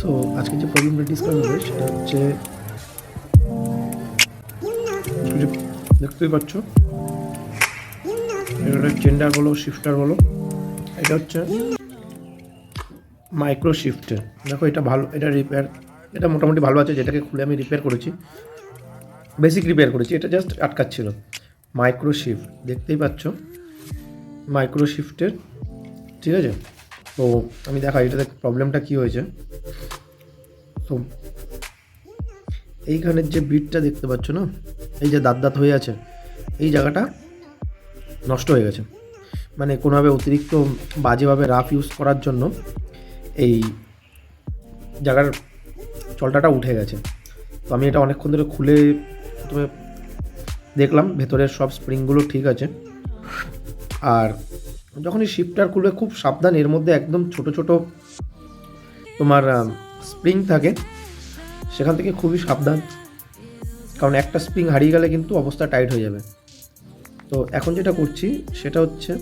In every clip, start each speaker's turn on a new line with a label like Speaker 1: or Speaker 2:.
Speaker 1: So আজকে যে প্রবলেমটা ডিসকাস হবে সেটা হচ্ছে দেখতেই পাচ্ছ, এটা চেন্ডার বলো শিফটার বলো, এটা হচ্ছে মাইক্রো শিফটার দেখো, এটা ভালো, এটা রিপেয়ার এটা মোটামুটি ভালো আছে, যেটাকে খুলে আমি রিপেয়ার করেছি বেসিক রিপেয়ার করেছি, এটা জাস্ট আটকাচ্ছিল। মাইক্রো শিফট দেখতেই পাচ্ছ মাইক্রো শিফটের ঠিক আছে? তো আমি দেখাই, এটাতে প্রবলেমটা কী হয়েছে? তো এইখানের যে বিটটা দেখতে পাচ্ছ না, এই যে দাঁত দাঁত হয়ে আছে, এই জায়গাটা নষ্ট হয়ে গেছে। মানে কোনোভাবে অতিরিক্ত বাজেভাবে রাফ ইউজ করার জন্য এই জায়গার চলটাটা উঠে গেছে। তো আমি এটা অনেকক্ষণ ধরে খুলে প্রথমে দেখলাম, ভেতরের সব স্প্রিংগুলো ঠিক আছে। আর যখনই শিফটার খুলবে, খুব সাবধান, এর মধ্যে একদম ছোট ছোট তোমার স্প্রিং থাকে, সেখান থেকে খুবই সাবধান। কারণ একটা স্প্রিং হারিয়ে গেলে কিন্তু অবস্থা টাইট হয়ে যাবে। তো এখন যেটা করছি, সেটা হচ্ছে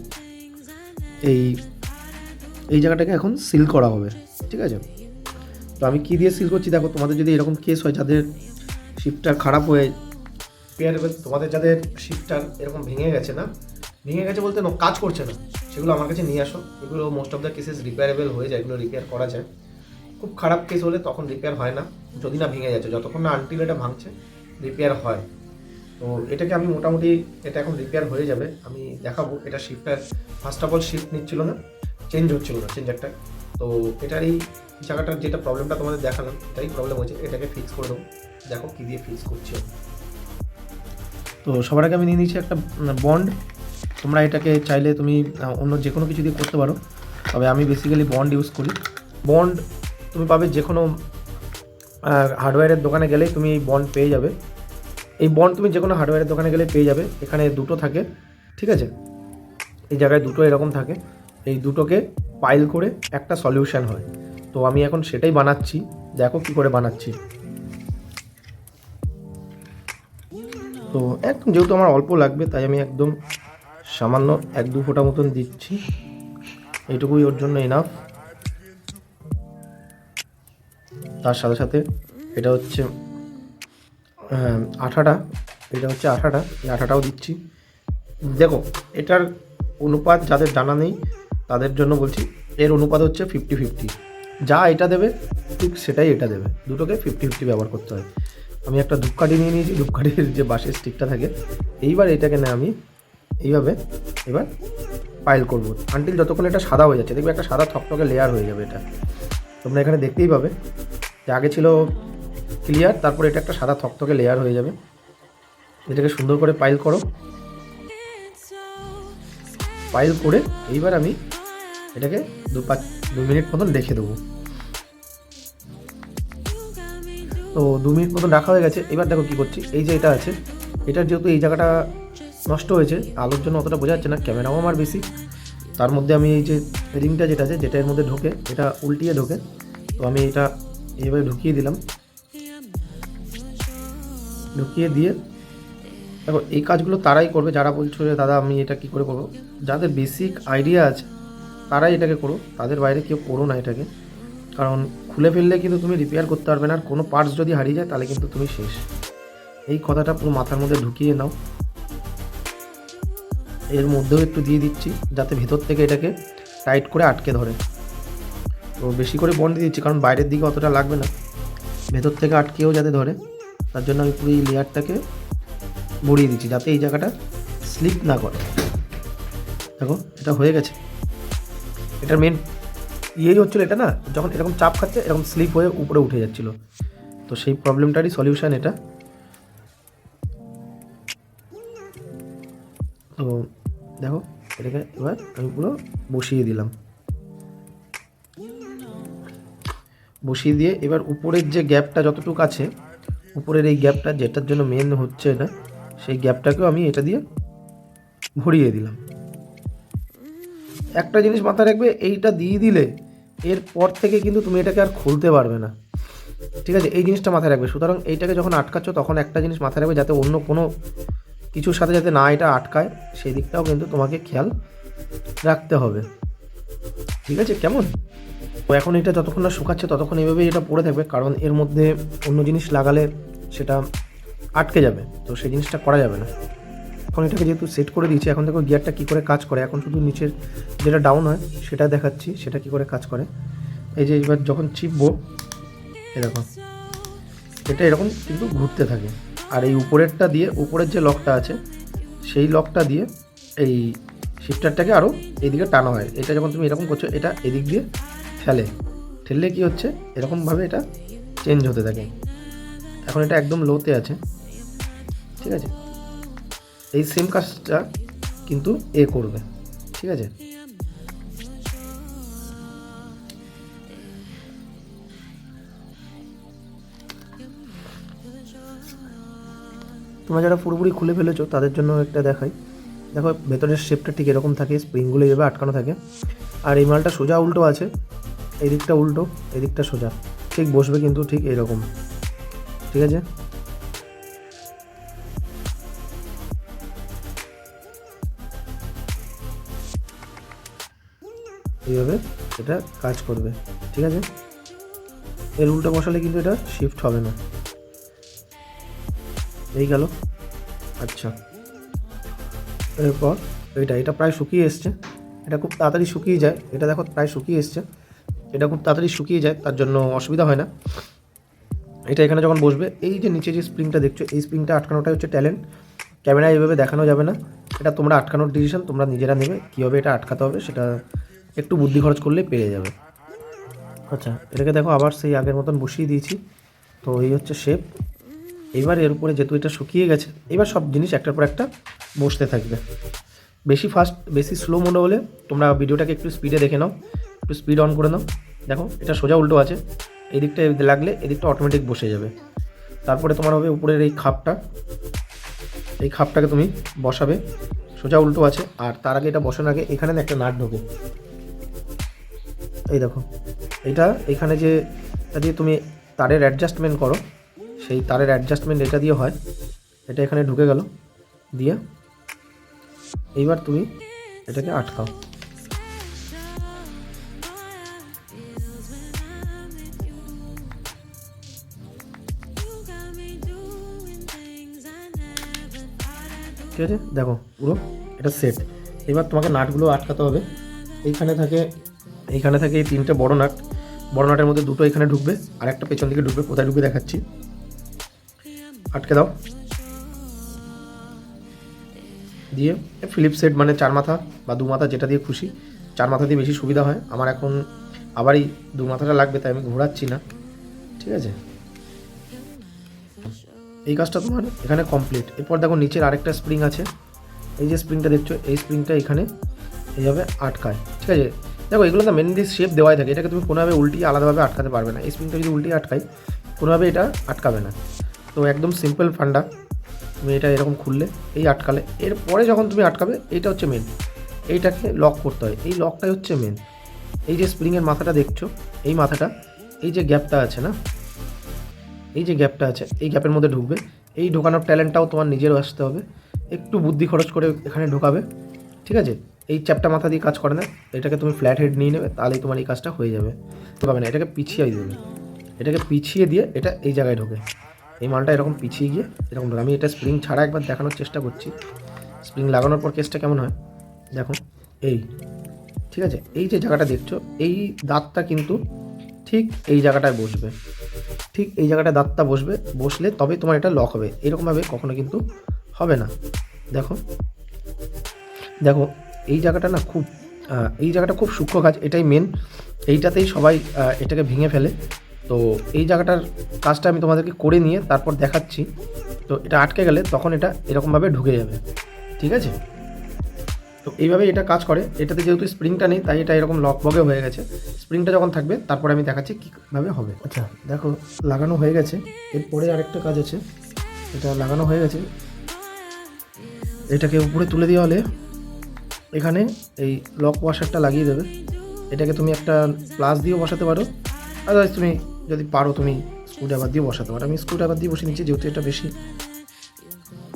Speaker 1: এই এই জায়গাটাকে এখন সিল করা হবে, ঠিক আছে? তো আমি কী দিয়ে সিল করছি? দেখো, তোমাদের যদি এরকম কেস হয়, যাদের শিফটার খারাপ হয়ে পেয়ারেবল তোমাদের যাদের শিফটার এরকম ভেঙে গেছে না, ভেঙে গেছে বলতে না কাজ করছে না। সেগুলো আমার কাছে নিয়ে আসো। এগুলো most of the cases repairable হয়ে যায়, এগুলো রিপেয়ার করা যায়। খুব খারাপ কেস হলে তখন রিপেয়ার হয় না, যদি না ভেঙে যাচ্ছে, যতক্ষণ না আনটিল এটা ভাঙছে রিপেয়ার হয়। তো এটাকে আমি মোটামুটি, এটা এখন রিপেয়ার হয়ে যাবে। আমি দেখাবো, এটা shifter first of all shift নিচ্ছিল না চেঞ্জ হচ্ছিল না চেঞ্জারটা তো এটার এই জায়গাটার যেটা প্রবলেমটা তোমাদের দেখালাম, এটাই প্রবলেম হয়েছে, এটাকে ফিক্স করে দেবো। দেখো কী দিয়ে ফিক্স করছি। তো সবার আগে আমি নিয়ে নিচ্ছি একটা বন্ড তোমরা এটাকে চাইলে তুমি অন্য যে কোনো কিছু দিয়ে করতে পারো। তবে আমি বেসিক্যালি বন্ড ইউজ করি। বন্ড তুমি পাবে যে কোনো হার্ডওয়্যারের দোকানে গেলেই তুমি এই বন্ড পেয়ে যাবে। এই বন্ড তুমি যে কোনো হার্ডওয়্যারের দোকানে গেলে পেয়ে যাবে। এখানে দুটো থাকে, ঠিক আছে? এই জায়গায় দুটো এরকম থাকে। এই দুটোকে পাইল করে একটা সলিউশন হয়। তো আমি এখন সেটাই বানাচ্ছি। দেখো কি করে বানাচ্ছি। তো একদম যেহেতু আমার অল্প লাগবে, তাই আমি একদম সামান্য এক দু ফোঁটা মতন দিচ্ছি। এটুকুই ওর জন্য এনাফ তার সাথে সাথে এটা হচ্ছে আঠাটা। এটা হচ্ছে আঠাটা। এই আঠাটাও দিচ্ছি। দেখো, এটার অনুপাত যাদের জানা নেই, তাদের জন্য বলছি, এর অনুপাত হচ্ছে ফিফটি ফিফটি যা এটা দেবে, ঠিক সেটাই এটা দেবে। দুটোকে ফিফটি ফিফটি ব্যবহার করতে হয়। আমি একটা ধূপকাঠি নিয়ে নিয়েছি, ধূপকাঠির যে বাঁশের স্টিকটা থাকে, এইবার এটাকে না আমি এইভাবে এবার পাইল করব। আনটিল যতক্ষণ এটা সাদা হয়ে যাচ্ছে, দেখবে একটা সাদা থকটকে লেয়ার হয়ে যাবে এটা। তোমরা এখানে দেখতেই পাবে যে আগে ছিল ক্লিয়ার তারপরে এটা একটা সাদা থকটকে লেয়ার হয়ে যাবে। এটাকে সুন্দর করে পাইল করো। পাইল করে এইবার আমি এটাকে দু পাঁচ, দু মিনিট মতন রেখে দেবো। তো দু মিনিট মতন রাখা হয়ে গেছে। এবার দেখো কী করছি। এই যে এটা আছে, এটার যেহেতু এই জায়গাটা নষ্ট হয়েছে। আলোর জন্য অতটা বোঝা যাচ্ছে না, ক্যামেরাও আমার বেশি। তার মধ্যে আমি এই যে রিংটা যেটা আছে, যেটা এর মধ্যে ঢোকে, এটা উল্টিয়ে ঢোকে। তো আমি এটা এইভাবে ঢুকিয়ে দিলাম। ঢুকিয়ে দিয়ে, দেখো, এই কাজগুলো তারাই করবে। যারা বলছো যে, দাদা, আমি এটা কি করে করব? যাদের বেসিক আইডিয়া আছে, তারাই এটাকে করো তাদের বাইরে কেউ করো না এটাকে। কারণ খুলে ফেললে কিন্তু তুমি রিপেয়ার করতে পারবে না। আর কোনো পার্টস যদি হারিয়ে যায়, তাহলে কিন্তু তুমি শেষ। এই কথাটা পুরো মাথার মধ্যে ঢুকিয়ে নাও। এর মধ্যেও একটু দিয়ে দিচ্ছি, যাতে ভেতর থেকে এটাকে টাইট করে আটকে ধরে। তো বেশি করে বন্ড দিচ্ছি, কারণ বাইরের দিকে অতটা লাগবে না। ভেতর থেকে আটকেও যাতে ধরে, তার জন্য আমি পুরো এই লেয়ারটাকে ভরিয়ে দিচ্ছি, যাতে এই জায়গাটা স্লিপ না করে। দেখো, এটা হয়ে গেছে। এটার মেন ইয়েই হচ্ছিল এটা না, যখন এরকম চাপ খাচ্ছে, এরকম স্লিপ হয়ে উপরে উঠে যাচ্ছিল। তো সেই প্রবলেমটারই সলিউশান এটা। তো দেখো, এটাকে এবার আমি পুরো বসিয়ে দিলাম। বসিয়ে দিয়ে এবার উপরের যে গ্যাপটা যতটুকু আছে, উপরের এই গ্যাপটা যেটার জন্য মেন হচ্ছে এটা, সেই গ্যাপটাকেও আমি এটা দিয়ে ভরিয়ে দিলাম। একটা জিনিস মাথায় রাখবে, এইটা দিয়ে দিলে এরপর থেকে কিন্তু তুমি এটাকে আর খুলতে পারবে না। ঠিক আছে? এই জিনিসটা মাথায় রাখবে। সুতরাং এইটাকে যখন আটকাচ্ছ, তখন একটা জিনিস মাথায় রাখবে যাতে অন্য কোনো কিছুর সাথে যাতে না এটা আটকায়, সেই দিকটাও কিন্তু তোমাকে খেয়াল রাখতে হবে। ঠিক আছে? কেমন? তো এখন এটা যতক্ষণ না শুকাচ্ছে, ততক্ষণ এইভাবেই এটা পড়ে থাকবে, কারণ এর মধ্যে অন্য জিনিস লাগালে সেটা আটকে যাবে, তো সেই জিনিসটা করা যাবে না। এখন এটাকে যেহেতু সেট করে দিয়েছি, এখন দেখো গিয়ারটা কী করে কাজ করে? এখন শুধু নিচের যেটা ডাউন হয়, সেটা দেখাচ্ছি, সেটা কী করে কাজ করে? এই যে এবার যখন চিপবো এরকম এটা এরকম কিন্তু ঘুরতে থাকে। আর এই উপরেরটা দিয়ে, উপরের যে লকটা আছে, সেই লকটা দিয়ে এই শিফটারটাকে আরও এদিকে টানা হয়। এটা যখন তুমি এরকম করছ, এটা এদিক দিয়ে ঠেলে। ঠেললে কি হচ্ছে? এরকমভাবে এটা চেঞ্জ হতে থাকে। এখন এটা একদম লোতে আছে। ঠিক আছে? এই সেম কাজটা কিন্তু এ করবে। ঠিক আছে? তোমরা যারা পুরোপুরি খুলে ফেলেছো, তাদের জন্য একটা দেখাই। দেখো, ভেতরের শেপটা ঠিক এরকম থাকে স্প্রিংগুলো এভাবে আটকানো থাকে। আর এই মালটা সোজা উল্টো আছে, এই দিকটা উল্টো, এই দিকটা সোজা। ঠিক বসবে কিন্তু ঠিক এরকম। ঠিক আছে? এইভাবে এটা কাজ করবে। ঠিক আছে? এর উল্টো বসালে কিন্তু এটা শিফট হবে না। এই গেল। আচ্ছা। এরপর এটা এটা প্রায় শুকিয়ে এসছে। এটা খুব তাড়াতাড়ি শুকিয়ে যায়। এটা দেখো, প্রায় শুকিয়ে এসছে। এটা খুব তাড়াতাড়ি শুকিয়ে যায়, তার জন্য অসুবিধা হয় না। এটা এখানে যখন বসবে, এই যে নিচে যে স্প্রিংটা দেখছ, এই স্প্রিংটা আটকানোটাই হচ্ছে ট্যালেন্ট। ক্যামেরায় এইভাবে দেখানো যাবে না। এটা তোমরা আটকানোর ডিসিশন তোমরা নিজেরা নেবে। কীভাবে এটা আটকাতে হবে, সেটা একটু বুদ্ধি খরচ করলে পেরে যাবে। আচ্ছা এটাকে দেখো, আবার সেই আগের মতন বসিয়ে দিয়েছি। তো এই হচ্ছে শেপ এবার এর উপরে যেহেতু এটা শুকিয়ে গেছে, এবার সব জিনিস একটার পর একটা বসতে থাকবে। বেশি ফাস্ট বেশি স্লো মনে হলে তোমরা ভিডিওটাকে একটু স্পিডে দেখে নাও, একটু স্পিড অন করে নাও। দেখো, এটা সোজা উল্টো আছে এই দিকটা লাগলে এদিকটা অটোমেটিক বসে যাবে। তারপরে তোমার হবে উপরের এই খাপটা। এই খাপটাকে তুমি বসাবে, সোজা উল্টো আছে, আর তার আগে এটা বসানোর আগে এখানে একটা নাট ঢোকে। এই দেখো, এটা এখানে যে দিয়ে তুমি তারের অ্যাডজাস্টমেন্ট করো। সেই তারের অ্যাডজাস্টমেন্ট এটা দিয়ে হয়। এটা এখানে ঢুকে গেল। দিয়ে এইবার তুমি এটাকে আটকাও। ঠিক আছে? দেখো, পুরো এটা সেট এবার তোমাকে নাটগুলো আটকাতে হবে। এইখানে থাকে এইখানে থাকে এই তিনটে বড় নাট। বড় নাটের মধ্যে দুটো এখানে ঢুকবে আর একটা পেছন দিকে ঢুকবে, কোথায় ঢুকবে দেখাচ্ছি। আটকে দাও। দিয়ে ফিলিপ সেট মানে চার মাথা বা দু মাথা যেটা দিয়ে খুশি, চার মাথা দিয়ে বেশি সুবিধা হয়। আমার এখন আবারই দু মাথাটা লাগবে, তাই আমি ঘোরাচ্ছি না। ঠিক আছে? এই কাজটা তোমার এখানে কমপ্লিট এরপর দেখো নিচের আরেকটা স্প্রিং আছে। এই যে স্প্রিংটা দেখছ, এই স্প্রিংটা এখানে এইভাবে আটকায়। ঠিক আছে? দেখো, এগুলো তো মেনলি শেপ দেওয়াই থাকে। এটাকে তুমি কোনোভাবে উল্টিয়ে আলাদাভাবে আটকাতে পারবে না। এই স্প্রিংটা যদি উল্টিয়ে আটকাই, কোনোভাবে এটা আটকাবে না। তো একদম সিম্পল ফান্ডা। তুমি এটা এরকম খুললে, এই আটকালে। এরপরে যখন তুমি আটকাবে, এইটা হচ্ছে মেন এইটাকে লক করতে হয়। এই লকটাই হচ্ছে মেন এই যে স্প্রিংয়ের মাথাটা দেখছ, এই মাথাটা, এই যে গ্যাপটা আছে না? এই যে গ্যাপটা আছে, এই গ্যাপের মধ্যে ঢুকবে। এই ঢোকানোর ট্যালেন্টটাও তোমার নিজেরও আসতে হবে। একটু বুদ্ধি খরচ করে এখানে ঢোকাবে। ঠিক আছে? এই চ্যাপটা মাথা দিয়ে কাজ করে না। এটাকে তুমি ফ্ল্যাট হেড নিয়ে নেবে, তাহলেই তোমার এই কাজটা হয়ে যাবে। ঢোকাবে না, এটাকে পিছিয়ে দেবে। এটাকে পিছিয়ে দিয়ে এটা এই জায়গায় ঢোকে। এই মালটা এরকম পিছিয়ে গিয়ে, এরকম আমি এটা স্প্রিং ছাড়া একবার দেখানোর চেষ্টা করছি। স্প্রিং লাগানোর পর কেসটা কেমন হয়? দেখো, এই, ঠিক আছে? এই যে জায়গাটা দেখছ, এই দাঁতটা কিন্তু ঠিক এই জায়গাটায় বসবে। ঠিক এই জায়গাটায় দাঁতটা বসবে, বসলে তবে তোমার এটা লক হবে। এরকমভাবে কখনো কিন্তু হবে না। দেখো দেখো, এই জায়গাটা না খুব এই জায়গাটা খুব সূক্ষ্ম কাজ এটাই মেন এইটাতেই সবাই এটাকে ভেঙে ফেলে। তো এই জায়গাটার কাজটা আমি তোমাদেরকে করে নিয়ে তারপর দেখাচ্ছি। তো এটা আটকে গেলে তখন এটা এরকমভাবে ঢুকে যাবে। ঠিক আছে? তো এইভাবে এটা কাজ করে। এটাতে যেহেতু স্প্রিংটা নেই, তাই এটা এরকম লক বগে হয়ে গেছে। স্প্রিংটা যখন থাকবে, তারপরে আমি দেখাচ্ছি কীভাবে হবে। আচ্ছা দেখো, লাগানো হয়ে গেছে। এরপরে আরেকটা কাজ আছে। এটা লাগানো হয়ে গেছে। এটাকে উপরে তুলে দেওয়া হলে এখানে এই লক ওয়াশারটা লাগিয়ে দেবে। এটাকে তুমি একটা প্লাস দিয়েও বসাতে পারো। আদারওয়াইজ তুমি যদি পারো তুমি স্ক্রুড্রাইভার দিয়ে বসাতে পারো। আমি স্ক্রুড্রাইভার দিয়ে বসে নিচ্ছি, যেহেতু এটা বেশি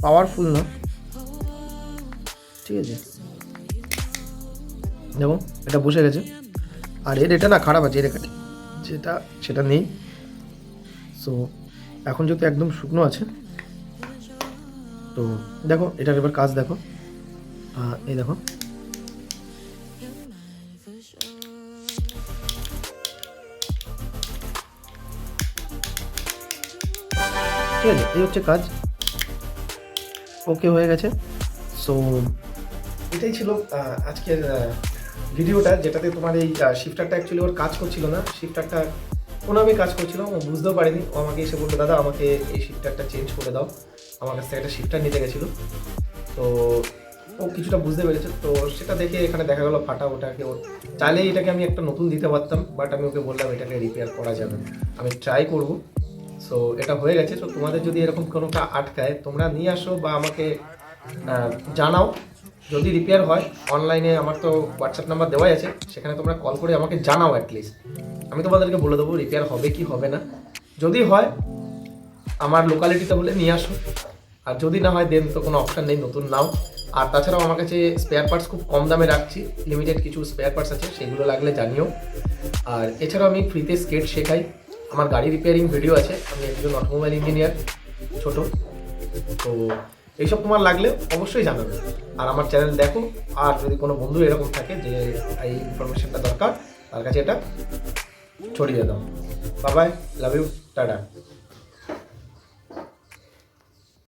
Speaker 1: পাওয়ারফুল না। ঠিক আছে? দেখো, এটা বসে গেছে। আর এর এটা না খারাপ আছে, এর এটা যেটা, সেটা নেই। সো এখন যেহেতু একদম শুকনো আছে, তো দেখো, এটার এবার কাজ দেখো। এই দেখো। ঠিক আছে, এই হচ্ছে কাজ। ওকে হয়ে গেছে। সো এটাই ছিল আজকের ভিডিওটা, যেটাতে তোমার এই শিফটারটা অ্যাকচুয়ালি ওর কাজ করছিল না। শিফটারটা কোনো আমি কাজ করছিল ও বুঝতেও পারিনি। ও আমাকে এসে বলল, দাদা, আমাকে এই শিফটারটা চেঞ্জ করে দাও। আমার কাছ থেকে একটা শিফটার নিতে গেছিল। তো ও কিছুটা বুঝতে পেরেছে। তো সেটা দেখে এখানে দেখা গেলো ফাটা ওটাকে ও চাইলেই এটাকে আমি একটা নতুন দিতে পারতাম বাট আমি ওকে বললাম, এটাকে রিপেয়ার করা যাবে আমি ট্রাই করব। সো এটা হয়ে গেছে। তো তোমাদের যদি এরকম কোনোটা আটকায়, তোমরা নিয়ে আসো বা আমাকে জানাও। যদি রিপেয়ার হয় অনলাইনে আমার তো হোয়াটসঅ্যাপ নাম্বার দেওয়াই আছে। সেখানে তোমরা কল করে আমাকে জানাও অ্যাটলিস্ট আমি তোমাদেরকে বলে দেবো রিপেয়ার হবে কি হবে না। যদি হয়, আমার লোকালিটিতে বলে নিয়ে আসো। আর যদি না হয় দেন তো কোনো অপশান নেই, নতুন নাও। আর তাছাড়াও আমার কাছে স্পেয়ার পার্টস খুব কম দামে রাখছি। লিমিটেড কিছু স্পেয়ার পার্টস আছে, সেগুলো লাগলে জানিও। আর এছাড়াও আমি ফ্রিতে স্কেট শেখাই। আমার গাড়ি রিপেয়ারিং ভিডিও আছে। আমি একজন অটোমোবাইল ইঞ্জিনিয়ার ছোট। তো এইসব তোমার লাগলে অবশ্যই জানাবে। আর আমার চ্যানেল দেখো। আর যদি কোনো বন্ধু এরকম থাকে যে এই ইনফরমেশনটা দরকার, তার কাছে এটা ছড়িয়ে দাও। বাবাই লাভ ইউ টাটা।